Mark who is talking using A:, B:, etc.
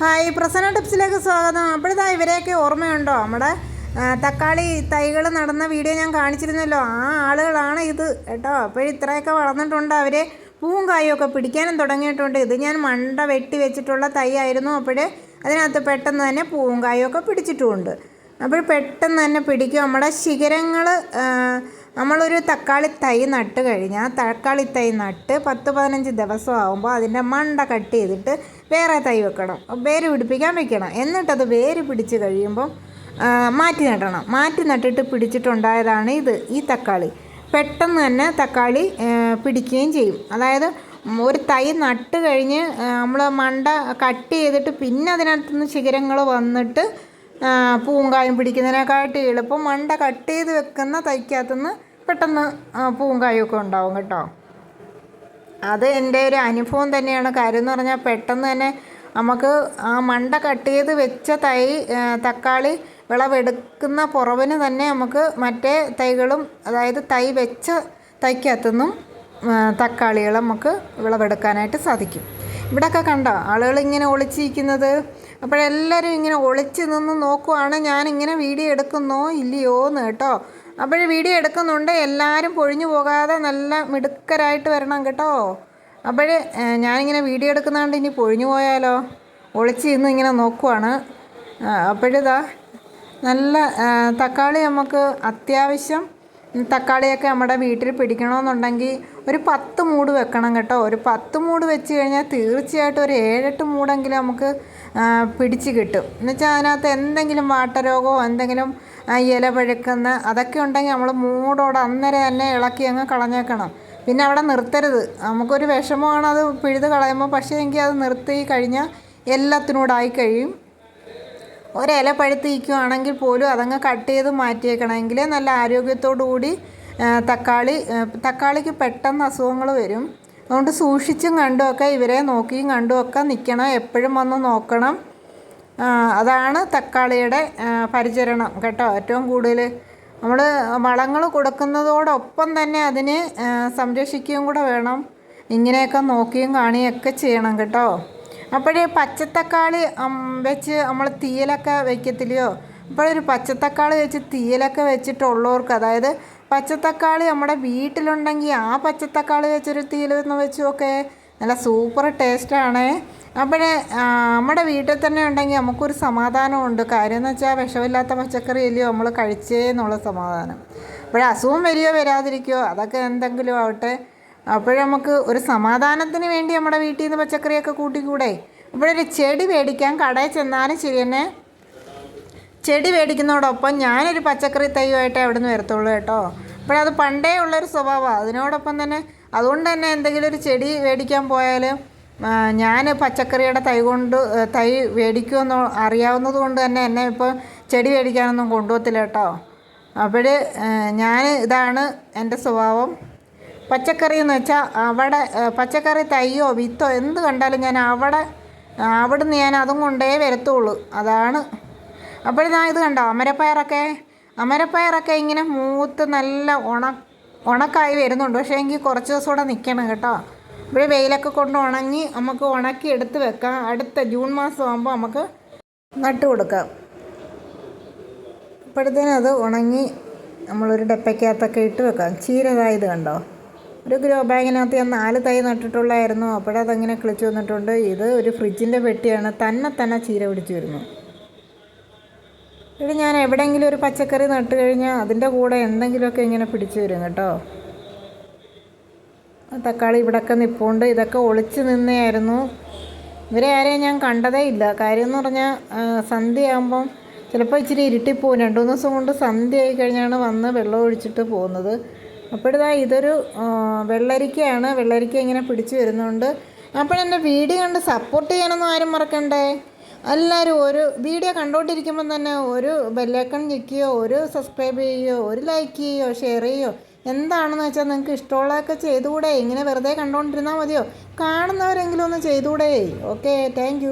A: Hi Prasanna ടിപ്സിലേക്ക് സ്വാഗതം. അപ്പോഴിതാ ഇവരെയൊക്കെ ഓർമ്മയുണ്ടോ? നമ്മുടെ തക്കാളി തൈകൾ നടന്ന വീഡിയോ ഞാൻ കാണിച്ചിരുന്നല്ലോ. ആ ആളുകളാണ് ഇത് കേട്ടോ. അപ്പോൾ ഇത്രയൊക്കെ വളർന്നിട്ടുണ്ട് അവർ പൂവും കായും ഒക്കെ പിടിക്കാനും തുടങ്ങിയിട്ടുണ്ട്. ഇത് ഞാൻ മണ്ട വെട്ടി വെച്ചിട്ടുള്ള തൈ ആയിരുന്നു അപ്പോൾ അതിനകത്ത് പെട്ടെന്ന് തന്നെ പൂവും കായൊക്കെ പിടിച്ചിട്ടുമുണ്ട്. അപ്പോൾ പെട്ടെന്ന് തന്നെ പിടിക്കും. നമ്മുടെ ശിഖരങ്ങൾ നമ്മളൊരു തക്കാളി തൈ നട്ട് കഴിഞ്ഞാൽ തക്കാളി തൈ നട്ട് പത്ത് പതിനഞ്ച് ദിവസം ആകുമ്പോൾ അതിന്റെ മണ്ട കട്ട് ചെയ്തിട്ട് വേറെ തൈ വെക്കണം. വേര് പിടിപ്പിക്കാൻ വെക്കണം. എന്നിട്ടത് വേര് പിടിച്ച് കഴിയുമ്പം മാറ്റി നട്ടണം മാറ്റി നട്ടിട്ട് പിടിച്ചിട്ടുണ്ടായതാണ് ഇത് ഈ തക്കാളി. പെട്ടെന്ന് തന്നെ തക്കാളി പിടിക്കുകയും ചെയ്യും. അതായത് ഒരു തൈ നട്ട് കഴിഞ്ഞ് നമ്മൾ മണ്ട കട്ട് ചെയ്തിട്ട് പിന്നെ അതിനകത്തുനിന്ന് ശിഖരങ്ങൾ വന്നിട്ട് പൂങ്കായും പിടിക്കുന്നതിനെക്കാട്ടി എളുപ്പം മണ്ട കട്ട് ചെയ്ത് വെക്കുന്ന തൈക്കകത്തുനിന്ന് പെട്ടെന്ന് പൂവും കായൊക്കെ ഉണ്ടാവും കേട്ടോ. അത് എന്റെ ഒരു അനുഭവം തന്നെയാണ്. കാര്യം എന്ന് പറഞ്ഞാൽ പെട്ടെന്ന് തന്നെ നമുക്ക് ആ മണ്ട കട്ട് ചെയ്ത് വെച്ച തൈ തക്കാളി വിളവെടുക്കുന്ന പുറവിന് തന്നെ നമുക്ക് മറ്റേ തൈകളും അതായത് തൈ വെച്ച തൈക്കകത്തുനിന്നും തക്കാളികൾ നമുക്ക് വിളവെടുക്കാനായിട്ട് സാധിക്കും. ഇവിടെയൊക്കെ കണ്ടോ? ആളുകൾ ഇങ്ങനെ ഒളിച്ചിരിക്കുന്നത്. അപ്പോഴെല്ലാവരും ഇങ്ങനെ ഒളിച്ച് നിന്ന് നോക്കുവാണ് ഞാനിങ്ങനെ വീഡിയോ എടുക്കുന്നോ ഇല്ലയോ എന്ന് കേട്ടോ? അപ്പോൾ വീഡിയോ എടുക്കുന്നുണ്ട് എല്ലാവരും പൊഴിഞ്ഞു പോകാതെ നല്ല മിടുക്കരായിട്ട് വരണം കേട്ടോ. അപ്പോൾ ഞാനിങ്ങനെ വീഡിയോ എടുക്കുന്നതുകൊണ്ട് ഇനി പൊഴിഞ്ഞു പോയാലോ? ഒളിച്ച് ഇന്ന് ഇങ്ങനെ നോക്കുവാണ്. അപ്പോഴിതാ നല്ല തക്കാളി നമുക്ക് അത്യാവശ്യം തക്കാളിയൊക്കെ നമ്മുടെ വീട്ടിൽ പിടിക്കണമെന്നുണ്ടെങ്കിൽ ഒരു പത്ത് മൂട് വെക്കണം കേട്ടോ. ഒരു പത്ത് മൂട് വെച്ച് കഴിഞ്ഞാൽ തീർച്ചയായിട്ടും ഒരു ഏഴെട്ട് മൂടെങ്കിലും നമുക്ക് പിടിച്ച് കിട്ടും. എന്നുവെച്ചാൽ അതിനകത്ത് എന്തെങ്കിലും വാട്ടരോഗമോ എന്തെങ്കിലും ഇല പഴുക്കുന്ന അതൊക്കെ ഉണ്ടെങ്കിൽ നമ്മൾ മൂടോടെ അന്നേരം തന്നെ ഇളക്കി അങ്ങ് കളഞ്ഞേക്കണം. പിന്നെ അവിടെ നിർത്തരുത്. നമുക്കൊരു വിഷമമാണ് അത് പിഴുത് കളയുമ്പോൾ. പക്ഷേ എങ്കിൽ അത് നിർത്തി കഴിഞ്ഞാൽ എല്ലാത്തിനൂടായി കഴിയും. ഒരില പഴുത്ത് നിൽക്കുകയാണെങ്കിൽ പോലും അതങ്ങ് കട്ട് ചെയ്ത് മാറ്റിയേക്കണമെങ്കിൽ നല്ല ആരോഗ്യത്തോടു കൂടി തക്കാളി തക്കാളിക്ക് പെട്ടെന്ന് അസുഖങ്ങൾ വരും. അതുകൊണ്ട് സൂക്ഷിച്ചും കണ്ടുമൊക്കെ ഇവരെ നോക്കിയും കണ്ടുമൊക്കെ നിൽക്കണം. എപ്പോഴും വന്ന് നോക്കണം. അതാണ് തക്കാളിയുടെ പരിചരണം കേട്ടോ. ഏറ്റവും കൂടുതൽ നമ്മൾ വളങ്ങൾ കൊടുക്കുന്നതോടൊപ്പം തന്നെ അതിനെ സംരക്ഷിക്കുകയും കൂടെ വേണം. ഇങ്ങനെയൊക്കെ നോക്കിയും കാണുകയൊക്കെ ചെയ്യണം കേട്ടോ. അപ്പോഴേ പച്ചത്തക്കാളി വെച്ച് നമ്മൾ തീയലൊക്കെ വയ്ക്കത്തില്ലയോ അപ്പോഴൊരു പച്ചത്തക്കാളി വെച്ച് തീയലൊക്കെ വെച്ചിട്ടുള്ളവർക്ക് അതായത് പച്ചത്തക്കാളി നമ്മുടെ വീട്ടിലുണ്ടെങ്കിൽ ആ പച്ചത്തക്കാളി വെച്ചൊരു തീയൽ ഒന്ന് വെച്ച് നല്ല സൂപ്പർ ടേസ്റ്റാണ് അപ്പോഴേ നമ്മുടെ വീട്ടിൽ തന്നെ ഉണ്ടെങ്കിൽ നമുക്കൊരു സമാധാനമുണ്ട്. കാര്യം എന്ന് വെച്ചാൽ വിഷമില്ലാത്ത പച്ചക്കറി അല്ലയോ നമ്മൾ കഴിച്ചേ എന്നുള്ള സമാധാനം. അപ്പോഴേ അസുഖം വരികയോ വരാതിരിക്കുകയോ അതൊക്കെ എന്തെങ്കിലും ആവട്ടെ. അപ്പോഴേ നമുക്ക് ഒരു സമാധാനത്തിന് വേണ്ടി നമ്മുടെ വീട്ടിൽ നിന്ന് പച്ചക്കറിയൊക്കെ കൂട്ടിക്കൂടെ? അപ്പോഴൊരു ചെടി മേടിക്കാൻ കടയിൽ ചെന്നാലും ശരി തന്നെ. ചെടി മേടിക്കുന്നതോടൊപ്പം ഞാനൊരു പച്ചക്കറി തൈയുമായിട്ടേ അവിടെ നിന്ന് വരത്തുള്ളൂ കേട്ടോ. അപ്പോഴത് പണ്ടേ ഉള്ളൊരു സ്വഭാവമാണ് അതിനോടൊപ്പം തന്നെ അതുകൊണ്ട് തന്നെ എന്തെങ്കിലും ഒരു ചെടി മേടിക്കാൻ പോയാൽ ഞാൻ പച്ചക്കറിയുടെ തൈ കൊണ്ട് തൈ മേടിക്കുമെന്ന് അറിയാവുന്നത് കൊണ്ട് തന്നെ എന്നെ ഇപ്പോൾ ചെടി മേടിക്കാനൊന്നും കൊണ്ടുപോകത്തില്ല കേട്ടോ. അപ്പോൾ ഞാൻ ഇതാണ് എന്റെ സ്വഭാവം. പച്ചക്കറി എന്ന് വെച്ചാൽ അവിടെ പച്ചക്കറി തൈയോ വിത്തോ എന്ത് കണ്ടാലും ഞാൻ അവിടെ അവിടുന്ന് ഞാൻ അതും കൊണ്ടേ വരത്തുള്ളൂ. അതാണ് അപ്പോൾ ഞാൻ ഇത് കണ്ടോ? അമരപ്പയറൊക്കെ അമരപ്പയറൊക്കെ ഇങ്ങനെ മൂത്ത് നല്ല ഉണ ഉണക്കായി വരുന്നുണ്ട്. പക്ഷേ എങ്കിൽ കുറച്ച് ദിവസം കൂടെ നിൽക്കണം കേട്ടോ. ഇവിടെ വെയിലൊക്കെ കൊണ്ട് ഉണങ്ങി നമുക്ക് ഉണക്കി എടുത്ത് വെക്കാം. അടുത്ത ജൂൺ മാസം ആകുമ്പോൾ നമുക്ക് നട്ടു കൊടുക്കാം. അപ്പോഴത്തേനും അത് ഉണങ്ങി നമ്മളൊരു ഡപ്പയ്ക്കകത്തൊക്കെ ഇട്ട് വെക്കാം. ചീരതായത് കണ്ടോ? ഒരു ഗ്രോ ബാഗിനകത്ത് ഞാൻ നാല് തൈ നട്ടിട്ടുള്ളായിരുന്നു. അപ്പോഴതങ്ങനെ കിളിച്ചു വന്നിട്ടുണ്ട്. ഇത് ഒരു ഫ്രിഡ്ജിന്റെ പെട്ടിയാണ്. തന്നെ തന്നെ ചീര പിടിച്ചു വരുന്നു. ഇത് ഞാൻ എവിടെയെങ്കിലും ഒരു പച്ചക്കറി നട്ട് കഴിഞ്ഞാൽ അതിന്റെ കൂടെ എന്തെങ്കിലുമൊക്കെ ഇങ്ങനെ പിടിച്ചു വരും കേട്ടോ. തക്കാളി ഇവിടൊക്കെ നിൽപ്പുണ്ട് ഇതൊക്കെ ഒളിച്ച് നിന്നെയായിരുന്നു. ഇവരെ ആരെയും ഞാൻ കണ്ടതേ ഇല്ല. കാര്യം എന്ന് പറഞ്ഞാൽ സന്ധ്യയാകുമ്പം ചിലപ്പോൾ ഇച്ചിരി ഇരുട്ടിപ്പോവും. രണ്ട് മൂന്ന് ദിവസം കൊണ്ട് സന്ധ്യ ആയി കഴിഞ്ഞാണ് വന്ന് വെള്ളം ഒഴിച്ചിട്ട് പോകുന്നത്. അപ്പോഴിതാ ഇതൊരു വെള്ളരിക്കയാണ്. വെള്ളരിക്ക ഇങ്ങനെ പിടിച്ചു വരുന്നുണ്ട്. അപ്പോഴെന്റെ വീഡിയോ കണ്ട് സപ്പോർട്ട് ചെയ്യാനൊന്നും ആരും മറക്കണ്ടേ? എല്ലാവരും ഒരു വീഡിയോ കണ്ടുകൊണ്ടിരിക്കുമ്പം തന്നെ ഒരു ബെല്ലൈക്കൺ ഞെക്കുകയോ ഒരു സബ്സ്ക്രൈബ് ചെയ്യുകയോ ഒരു ലൈക്ക് ചെയ്യുകയോ ഷെയർ ചെയ്യുകയോ എന്താണെന്ന് വെച്ചാൽ നിങ്ങൾക്ക് ഇഷ്ടമുള്ളതൊക്കെ ചെയ്തുകൂടെ? ഇങ്ങനെ വെറുതെ കണ്ടുകൊണ്ടിരുന്നാൽ മതിയോ? കാണുന്നവരെങ്കിലും ഒന്ന് ചെയ്തുകൂടെ? Okay thank